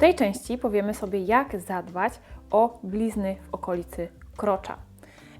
tej części powiemy sobie, jak zadbać o blizny w okolicy krocza.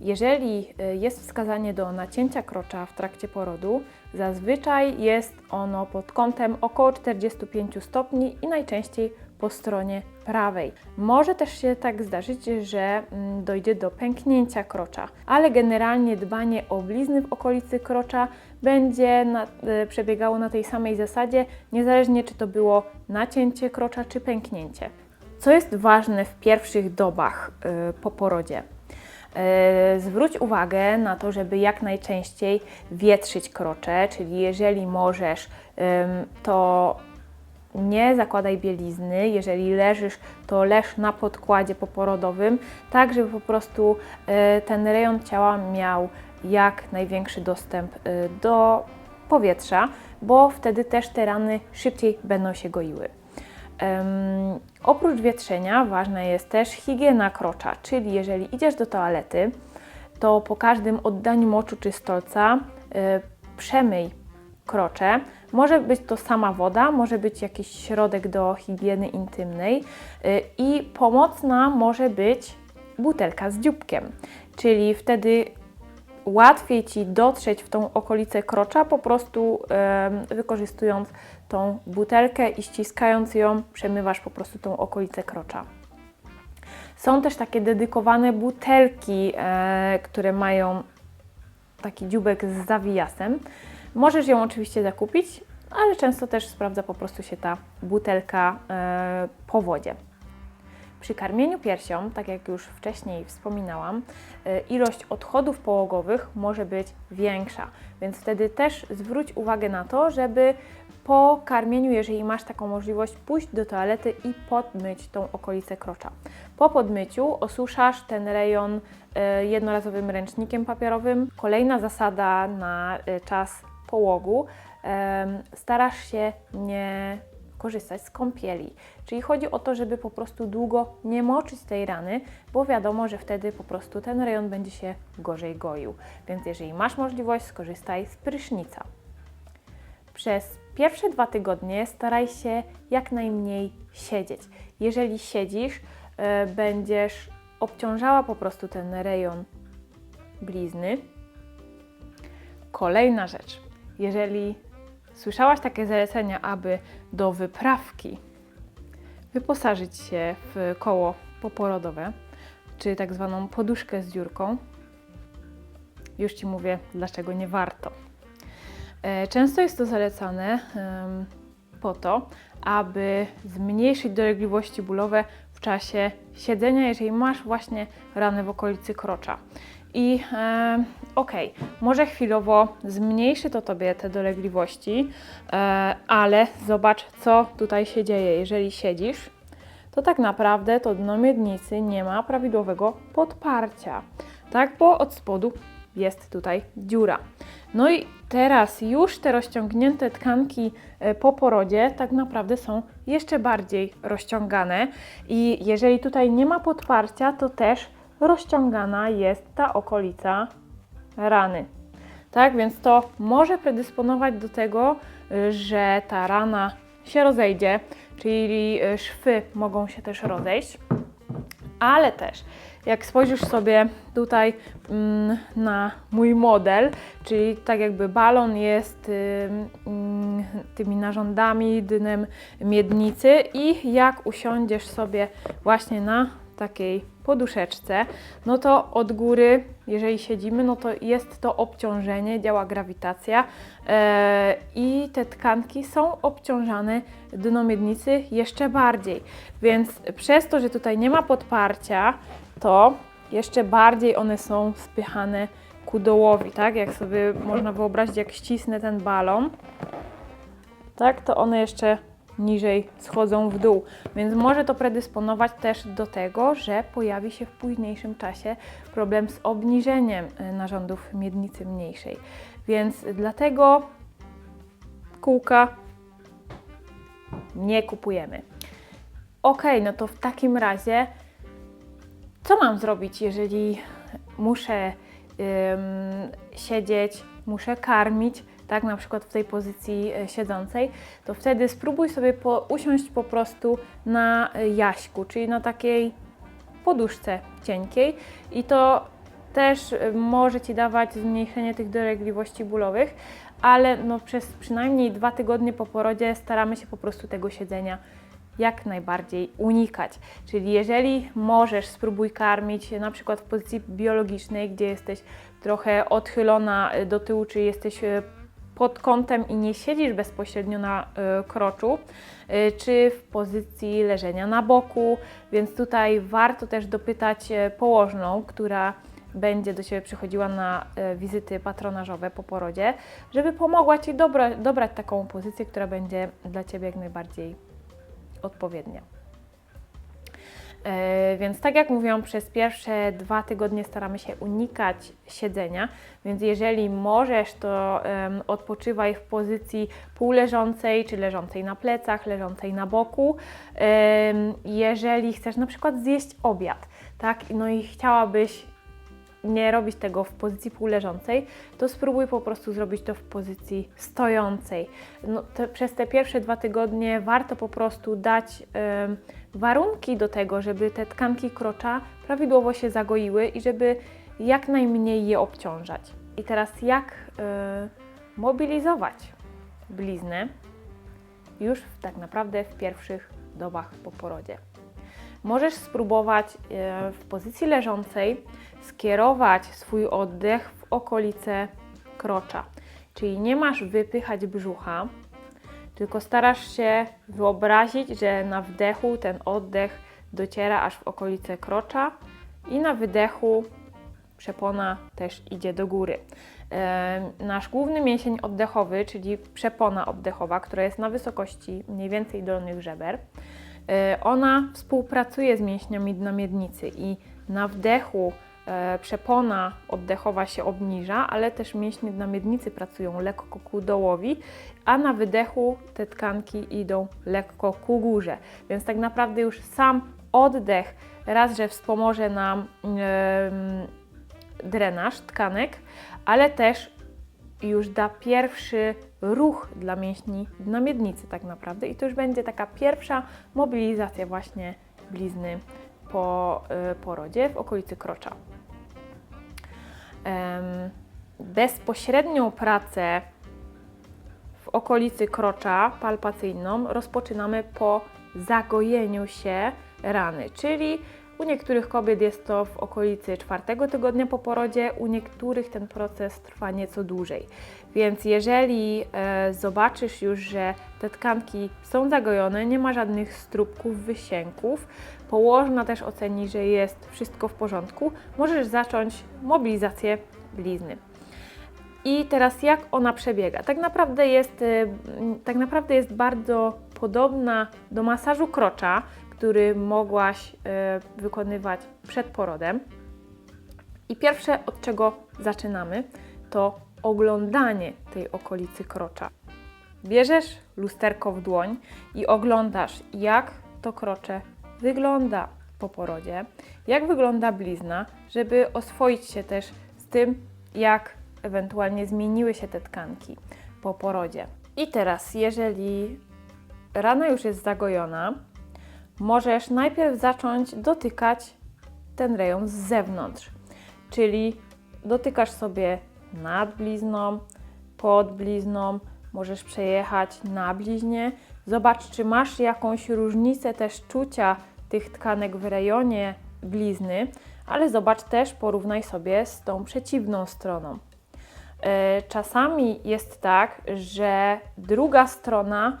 Jeżeli y, jest wskazanie do nacięcia krocza w trakcie porodu, zazwyczaj jest ono pod kątem około 45 stopni i najczęściej po stronie prawej. Może też się tak zdarzyć, że mm, dojdzie do pęknięcia krocza, ale generalnie dbanie o blizny w okolicy krocza będzie na, y, przebiegało na tej samej zasadzie, niezależnie czy to było nacięcie krocza czy pęknięcie. Co jest ważne w pierwszych dobach y, po porodzie? E, Zwróć uwagę na to, żeby jak najczęściej wietrzyć krocze, czyli jeżeli możesz, to nie zakładaj bielizny. Jeżeli leżysz, to leż na podkładzie poporodowym, tak żeby po prostu e, ten rejon ciała miał jak największy dostęp e, do powietrza, bo wtedy też te rany szybciej będą się goiły. Em, oprócz wietrzenia ważna jest też higiena krocza, czyli jeżeli idziesz do toalety, to po każdym oddaniu moczu czy stolca e, przemyj krocze. Może być to sama woda, może być jakiś środek do higieny intymnej e, i pomocna może być butelka z dzióbkiem, czyli wtedy łatwiej Ci dotrzeć w tą okolicę krocza, po prostu wykorzystując tą butelkę i ściskając ją, przemywasz po prostu tą okolicę krocza. Są też takie dedykowane butelki, e, które mają taki dziubek z zawijasem. Możesz ją oczywiście zakupić, ale często też sprawdza po prostu się ta butelka e, po wodzie. Przy karmieniu piersią, tak jak już wcześniej wspominałam, y, ilość odchodów połogowych może być większa, więc wtedy też zwróć uwagę na to, żeby po karmieniu, jeżeli masz taką możliwość, pójść do toalety i podmyć tą okolicę krocza. Po podmyciu osuszasz ten rejon y, jednorazowym ręcznikiem papierowym. Kolejna zasada na y, czas połogu. Starasz się nie korzystać z kąpieli. Czyli chodzi o to, żeby po prostu długo nie moczyć tej rany, bo wiadomo, że wtedy po prostu ten rejon będzie się gorzej goił. Więc jeżeli masz możliwość, skorzystaj z prysznica. Przez pierwsze dwa tygodnie staraj się jak najmniej siedzieć. Jeżeli siedzisz, e, będziesz obciążała po prostu ten rejon blizny. Kolejna rzecz. Jeżeli słyszałaś takie zalecenia, aby do wyprawki wyposażyć się w koło poporodowe, czy tak zwaną poduszkę z dziurką, już Ci mówię, dlaczego nie warto. E, Często jest to zalecane po to, aby zmniejszyć dolegliwości bólowe w czasie siedzenia, jeżeli masz właśnie rany w okolicy krocza. I e, okej, może chwilowo zmniejszy to Tobie te dolegliwości, e, ale zobacz, co tutaj się dzieje. Jeżeli siedzisz, to tak naprawdę to dno miednicy nie ma prawidłowego podparcia, tak? Bo od spodu jest tutaj dziura. No i teraz już te rozciągnięte tkanki e, po porodzie tak naprawdę są jeszcze bardziej rozciągane i jeżeli tutaj nie ma podparcia, to też rozciągana jest ta okolica rany. Tak, więc to może predysponować do tego, że ta rana się rozejdzie, czyli y, szwy mogą się też rozejść, ale też jak spojrzysz sobie tutaj mm, na mój model, czyli tak jakby balon jest y, mm, tymi narządami, dnem miednicy i jak usiądziesz sobie właśnie na takiej poduszeczce, no to od góry, jeżeli siedzimy, no to jest to obciążenie, działa grawitacja e, i te tkanki są obciążane dno miednicy jeszcze bardziej. Więc przez to, że tutaj nie ma podparcia, to jeszcze bardziej one są spychane ku dołowi, tak? Jak sobie można wyobrazić, jak ścisnę ten balon, tak, to one jeszcze niżej schodzą w dół. Więc może to predysponować też do tego, że pojawi się w późniejszym czasie problem z obniżeniem e, narządów miednicy mniejszej. Więc dlatego kółka nie kupujemy. Ok, no to w takim razie co mam zrobić, jeżeli muszę siedzieć, muszę karmić, tak na przykład w tej pozycji e, siedzącej, to wtedy spróbuj sobie po, usiąść po prostu na jaśku, czyli na takiej poduszce cienkiej i to też e, może Ci dawać zmniejszenie tych dolegliwości bólowych, ale no przez przynajmniej dwa tygodnie po porodzie staramy się po prostu tego siedzenia jak najbardziej unikać. Czyli jeżeli możesz, spróbuj karmić na przykład w pozycji biologicznej, gdzie jesteś trochę odchylona e, do tyłu, czy jesteś pod kątem i nie siedzisz bezpośrednio na e, kroczu, e, czy w pozycji leżenia na boku, więc tutaj warto też dopytać e, położną, która będzie do Ciebie przychodziła na wizyty patronażowe po porodzie, żeby pomogła Ci dobra, dobrać taką pozycję, która będzie dla Ciebie jak najbardziej odpowiednia. E, Więc tak jak mówiłam, przez pierwsze dwa tygodnie staramy się unikać siedzenia, więc jeżeli możesz, to em, odpoczywaj w pozycji półleżącej, czy leżącej na plecach, leżącej na boku. Em, Jeżeli chcesz na przykład zjeść obiad, tak, no i chciałabyś nie robić tego w pozycji półleżącej, to spróbuj po prostu zrobić to w pozycji stojącej. No, te, przez te pierwsze dwa tygodnie warto po prostu dać em, warunki do tego, żeby te tkanki krocza prawidłowo się zagoiły i żeby jak najmniej je obciążać. I teraz jak e, mobilizować bliznę już w, tak naprawdę w pierwszych dobach po porodzie. Możesz spróbować e, w pozycji leżącej skierować swój oddech w okolice krocza. Czyli nie masz wypychać brzucha, tylko starasz się wyobrazić, że na wdechu ten oddech dociera aż w okolice krocza i na wydechu przepona też idzie do góry. E, Nasz główny mięsień oddechowy, czyli przepona oddechowa, która jest na wysokości mniej więcej dolnych żeber, e, ona współpracuje z mięśniami dna miednicy i na wdechu przepona oddechowa się obniża, ale też mięśnie dna miednicy pracują lekko ku dołowi, a na wydechu te tkanki idą lekko ku górze. Więc tak naprawdę już sam oddech raz, że wspomoże nam em, drenaż tkanek, ale też już da pierwszy ruch dla mięśni dna miednicy tak naprawdę i to już będzie taka pierwsza mobilizacja właśnie blizny po y, porodzie w okolicy krocza. Bezpośrednią pracę w okolicy krocza palpacyjną rozpoczynamy po zagojeniu się rany, czyli u niektórych kobiet jest to w okolicy czwartego tygodnia po porodzie, u niektórych ten proces trwa nieco dłużej. Więc jeżeli e, zobaczysz już, że te tkanki są zagojone, nie ma żadnych strubków, wysięków, położna też oceni, że jest wszystko w porządku, możesz zacząć mobilizację blizny. I teraz jak ona przebiega? Tak naprawdę jest, m, tak naprawdę jest bardzo podobna do masażu krocza, który mogłaś y, wykonywać przed porodem. I pierwsze, od czego zaczynamy, to oglądanie tej okolicy krocza. Bierzesz lusterko w dłoń i oglądasz, jak to krocze wygląda po porodzie, jak wygląda blizna, żeby oswoić się też z tym, jak ewentualnie zmieniły się te tkanki po porodzie. I teraz, jeżeli rana już jest zagojona, możesz najpierw zacząć dotykać ten rejon z zewnątrz, czyli dotykasz sobie nad blizną, pod blizną, możesz przejechać na bliźnie. Zobacz, czy masz jakąś różnicę też czucia tych tkanek w rejonie blizny, ale zobacz też, porównaj sobie z tą przeciwną stroną. E, Czasami jest tak, że druga strona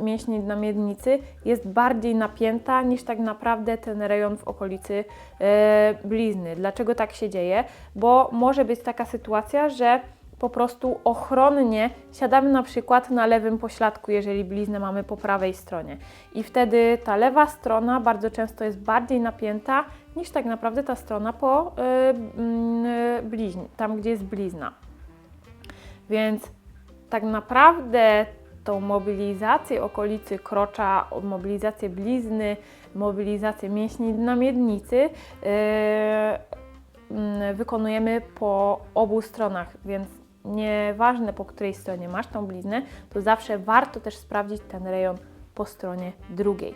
mięśni na miednicy jest bardziej napięta niż tak naprawdę ten rejon w okolicy e, blizny. Dlaczego tak się dzieje? Bo może być taka sytuacja, że po prostu ochronnie siadamy na przykład na lewym pośladku, jeżeli bliznę mamy po prawej stronie. I wtedy ta lewa strona bardzo często jest bardziej napięta niż tak naprawdę ta strona po y, y, bliźni, tam gdzie jest blizna. Więc tak naprawdę tą mobilizację okolicy krocza, mobilizację blizny, mobilizację mięśni na miednicy yy, wykonujemy po obu stronach, więc nieważne po której stronie masz tą bliznę, to zawsze warto też sprawdzić ten rejon po stronie drugiej.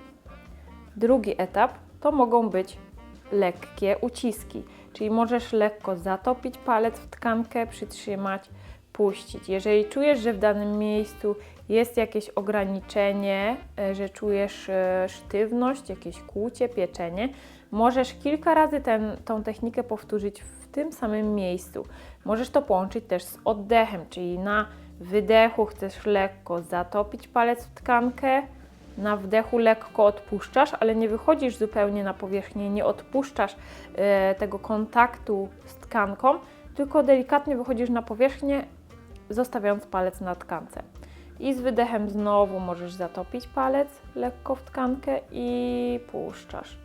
Drugi etap to mogą być lekkie uciski, czyli możesz lekko zatopić palec w tkankę, przytrzymać, puścić. Jeżeli czujesz, że w danym miejscu jest jakieś ograniczenie, e, że czujesz e, sztywność, jakieś kłucie, pieczenie, możesz kilka razy tą technikę powtórzyć w tym samym miejscu. Możesz to połączyć też z oddechem, czyli na wydechu chcesz lekko zatopić palec w tkankę, na wdechu lekko odpuszczasz, ale nie wychodzisz zupełnie na powierzchnię, nie odpuszczasz e, tego kontaktu z tkanką, tylko delikatnie wychodzisz na powierzchnię, zostawiając palec na tkance. I z wydechem znowu możesz zatopić palec lekko w tkankę i puszczasz.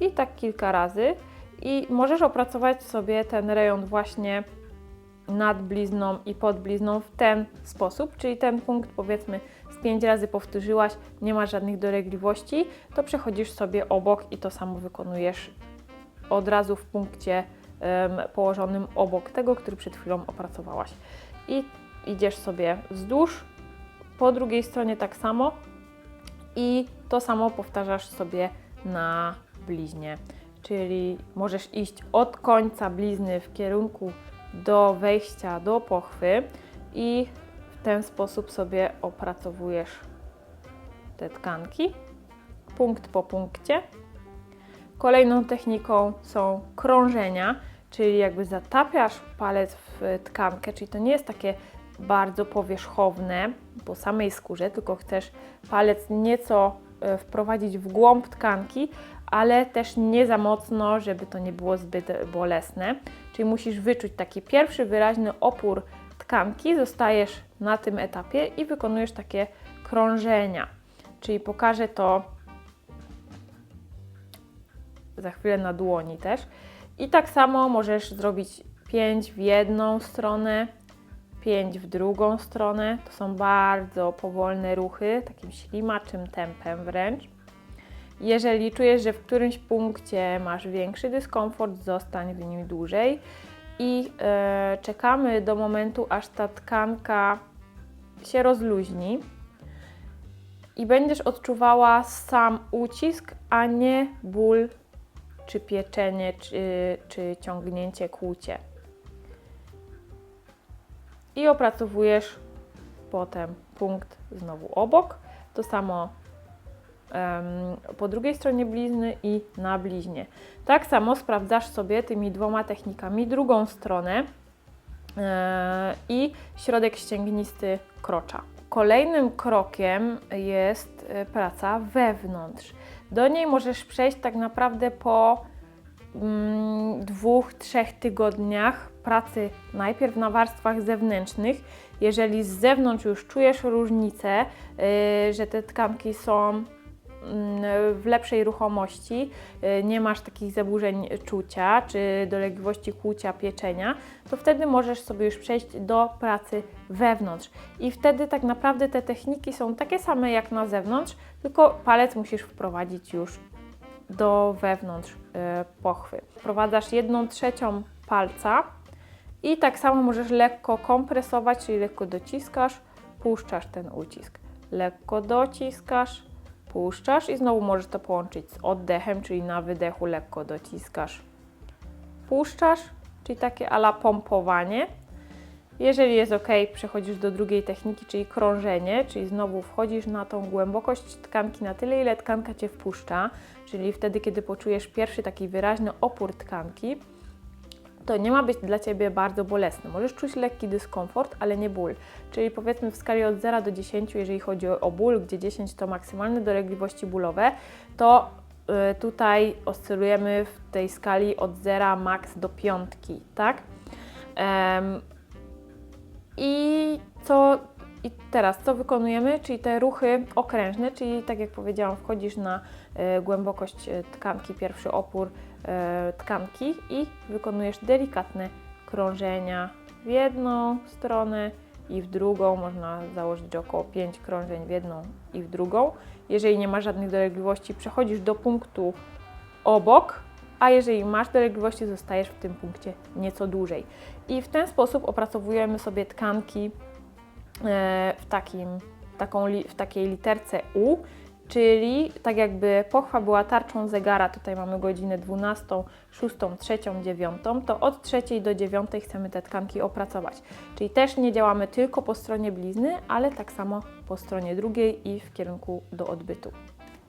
I tak kilka razy. I możesz opracować sobie ten rejon właśnie nad blizną i pod blizną w ten sposób, czyli ten punkt powiedzmy z 5 razy powtórzyłaś, nie ma żadnych dolegliwości, to przechodzisz sobie obok i to samo wykonujesz od razu w punkcie położonym obok tego, który przed chwilą opracowałaś. I idziesz sobie wzdłuż, po drugiej stronie tak samo i to samo powtarzasz sobie na bliźnie. Czyli możesz iść od końca blizny w kierunku do wejścia do pochwy i w ten sposób sobie opracowujesz te tkanki punkt po punkcie. Kolejną techniką są krążenia, czyli jakby zatapiasz palec w tkankę, czyli to nie jest takie bardzo powierzchowne po samej skórze, tylko chcesz palec nieco e, wprowadzić w głąb tkanki, ale też nie za mocno, żeby to nie było zbyt bolesne. Czyli musisz wyczuć taki pierwszy wyraźny opór tkanki, zostajesz na tym etapie i wykonujesz takie krążenia. Czyli pokażę to za chwilę na dłoni też. I tak samo możesz zrobić 5 w jedną stronę, 5 w drugą stronę. To są bardzo powolne ruchy, takim ślimaczym tempem wręcz. Jeżeli czujesz, że w którymś punkcie masz większy dyskomfort, zostań w nim dłużej i e, czekamy do momentu, aż ta tkanka się rozluźni i będziesz odczuwała sam ucisk, a nie ból, czy pieczenie, czy, czy ciągnięcie kłucie. I opracowujesz potem punkt znowu obok. To samo po drugiej stronie blizny i na bliźnie. Tak samo sprawdzasz sobie tymi dwoma technikami drugą stronę e, i środek ścięgnisty krocza. Kolejnym krokiem jest e, praca wewnątrz. Do niej możesz przejść tak naprawdę po mm, dwóch, trzech tygodniach pracy najpierw na warstwach zewnętrznych. Jeżeli z zewnątrz już czujesz różnicę, yy, że te tkanki są w lepszej ruchomości, y, nie masz takich zaburzeń czucia czy dolegliwości kłucia, pieczenia, to wtedy możesz sobie już przejść do pracy wewnątrz. I wtedy tak naprawdę te techniki są takie same jak na zewnątrz, tylko palec musisz wprowadzić już do wewnątrz y, pochwy. Wprowadzasz jedną trzecią palca i tak samo możesz lekko kompresować, czyli lekko dociskasz, puszczasz ten ucisk. Lekko dociskasz, puszczasz i znowu możesz to połączyć z oddechem, czyli na wydechu lekko dociskasz, puszczasz, czyli takie ala pompowanie. Jeżeli jest ok, przechodzisz do drugiej techniki, czyli krążenie, czyli znowu wchodzisz na tą głębokość tkanki na tyle, ile tkanka Cię wpuszcza, czyli wtedy, kiedy poczujesz pierwszy taki wyraźny opór tkanki, to nie ma być dla Ciebie bardzo bolesne. Możesz czuć lekki dyskomfort, ale nie ból. Czyli powiedzmy w skali od 0 do 10, jeżeli chodzi o ból, gdzie 10 to maksymalne dolegliwości bólowe, to y, tutaj oscylujemy w tej skali od 0 max do piątki, tak? Um, I co i teraz co wykonujemy? Czyli te ruchy okrężne, czyli tak jak powiedziałam, wchodzisz na y, głębokość y, tkanki, pierwszy opór tkanki i wykonujesz delikatne krążenia w jedną stronę i w drugą. Można założyć około 5 krążeń w jedną i w drugą. Jeżeli nie ma żadnych dolegliwości, przechodzisz do punktu obok a jeżeli masz dolegliwości, zostajesz w tym punkcie nieco dłużej. I w ten sposób opracowujemy sobie tkanki e, w, takim, taką, li- w takiej literce U, czyli tak jakby pochwa była tarczą zegara, tutaj mamy godzinę 12, 6, 3, 9, to od 3 do 9 chcemy te tkanki opracować. Czyli też nie działamy tylko po stronie blizny, ale tak samo po stronie drugiej i w kierunku do odbytu.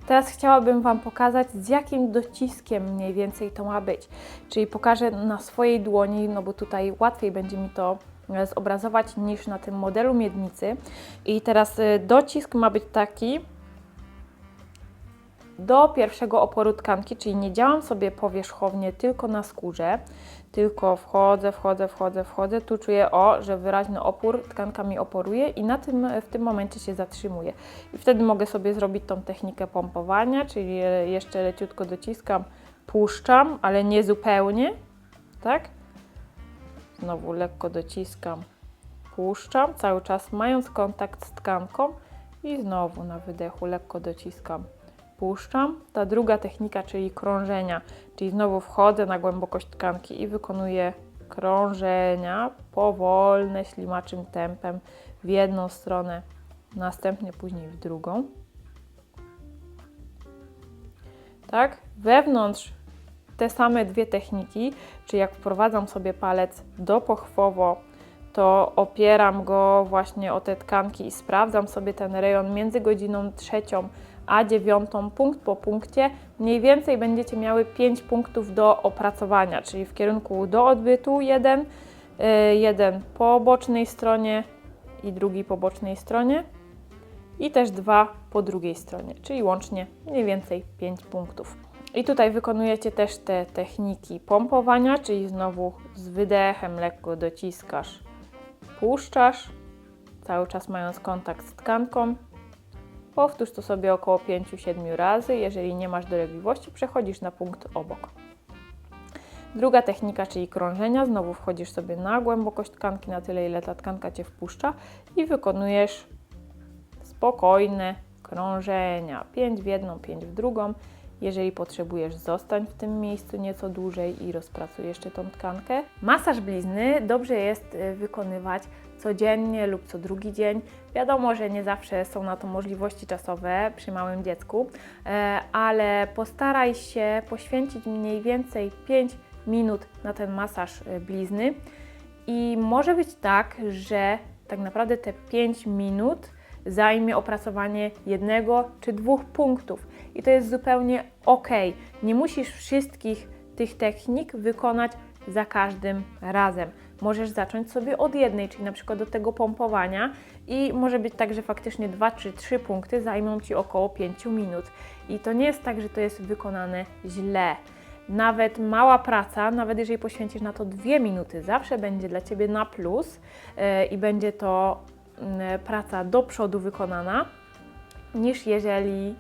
Teraz chciałabym Wam pokazać, z jakim dociskiem mniej więcej to ma być. Czyli pokażę na swojej dłoni, no bo tutaj łatwiej będzie mi to e, zobrazować niż na tym modelu miednicy. I teraz e, docisk ma być taki do pierwszego oporu tkanki, czyli nie działam sobie powierzchownie tylko na skórze, tylko wchodzę, wchodzę, wchodzę, wchodzę. Tu czuję, o, że wyraźny opór, tkanka mi oporuje i na tym, w tym momencie się zatrzymuję. I wtedy mogę sobie zrobić tą technikę pompowania, czyli jeszcze leciutko dociskam, puszczam, ale nie zupełnie, tak? Znowu lekko dociskam, puszczam, cały czas mając kontakt z tkanką i znowu na wydechu lekko dociskam, puszczam. Ta druga technika, czyli krążenia, czyli znowu wchodzę na głębokość tkanki i wykonuję krążenia powolne, ślimaczym tempem w jedną stronę, następnie później w drugą. Tak? Wewnątrz te same dwie techniki, czyli jak wprowadzam sobie palec do pochwowo, to opieram go właśnie o te tkanki i sprawdzam sobie ten rejon między godziną trzecią a dziewiątą, punkt po punkcie. Mniej więcej będziecie miały 5 punktów do opracowania, czyli w kierunku do odbytu jeden, y, jeden po bocznej stronie i drugi po bocznej stronie i też dwa po drugiej stronie, czyli łącznie mniej więcej 5 punktów. I tutaj wykonujecie też te techniki pompowania, czyli znowu z wydechem lekko dociskasz, puszczasz, cały czas mając kontakt z tkanką. Powtórz to sobie około 5-7 razy. Jeżeli nie masz dolegliwości, przechodzisz na punkt obok. Druga technika, czyli krążenia. Znowu wchodzisz sobie na głębokość tkanki, na tyle, ile ta tkanka Cię wpuszcza i wykonujesz spokojne krążenia. 5 w jedną, 5 w drugą. Jeżeli potrzebujesz, zostań w tym miejscu nieco dłużej i rozpracuj jeszcze tą tkankę. Masaż blizny dobrze jest y, wykonywać codziennie lub co drugi dzień. Wiadomo, że nie zawsze są na to możliwości czasowe przy małym dziecku, e, ale postaraj się poświęcić mniej więcej 5 minut na ten masaż y, blizny. I może być tak, że tak naprawdę te 5 minut zajmie opracowanie jednego czy dwóch punktów. I to jest zupełnie ok. Nie musisz wszystkich tych technik wykonać za każdym razem. Możesz zacząć sobie od jednej, czyli na przykład do tego pompowania i może być tak, że faktycznie dwa czy trzy punkty zajmą Ci około 5 minut. I to nie jest tak, że to jest wykonane źle. Nawet mała praca, nawet jeżeli poświęcisz na to dwie minuty, zawsze będzie dla Ciebie na plus yy, i będzie to praca do przodu wykonana, niż jeżeli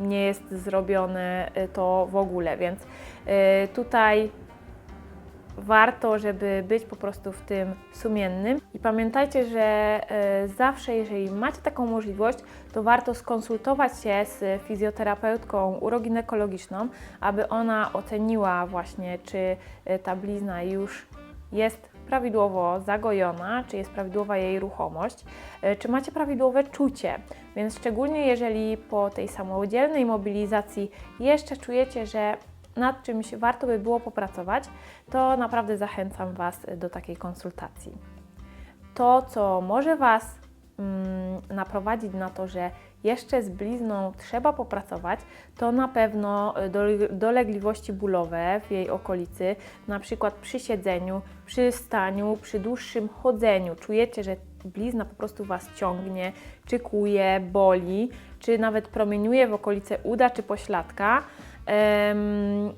nie jest zrobione y, to w ogóle. Więc y, tutaj warto, żeby być po prostu w tym sumiennym. I pamiętajcie, że zawsze, jeżeli macie taką możliwość, to warto skonsultować się z fizjoterapeutką uroginekologiczną, aby ona oceniła właśnie, czy ta blizna już jest prawidłowo zagojona, czy jest prawidłowa jej ruchomość, y, czy macie prawidłowe czucie. Więc szczególnie jeżeli po tej samodzielnej mobilizacji jeszcze czujecie, że nad czymś warto by było popracować, to naprawdę zachęcam Was do takiej konsultacji. To, co może Was mm, naprowadzić na to, że jeszcze z blizną trzeba popracować, to na pewno dolegliwości bólowe w jej okolicy, na przykład przy siedzeniu, przy staniu, przy dłuższym chodzeniu. Czujecie, że blizna po prostu Was ciągnie, czy kuje, boli, czy nawet promieniuje w okolice uda czy pośladka.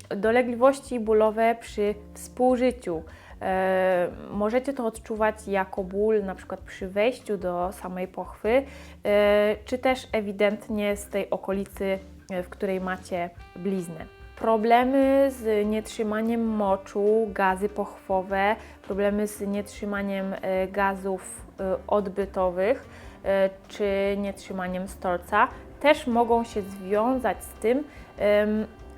Dolegliwości bólowe przy współżyciu. E, możecie to odczuwać jako ból na przykład przy wejściu do samej pochwy, e, czy też ewidentnie z tej okolicy, e, w której macie bliznę. Problemy z nietrzymaniem moczu, gazy pochwowe, problemy z nietrzymaniem gazów odbytowych czy nietrzymaniem stolca też mogą się związać z tym,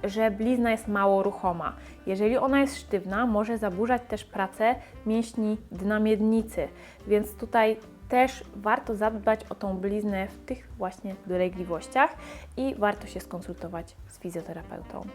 że blizna jest mało ruchoma. Jeżeli ona jest sztywna, może zaburzać też pracę mięśni dna miednicy, więc tutaj też warto zadbać o tą bliznę w tych właśnie dolegliwościach i warto się skonsultować z fizjoterapeutą.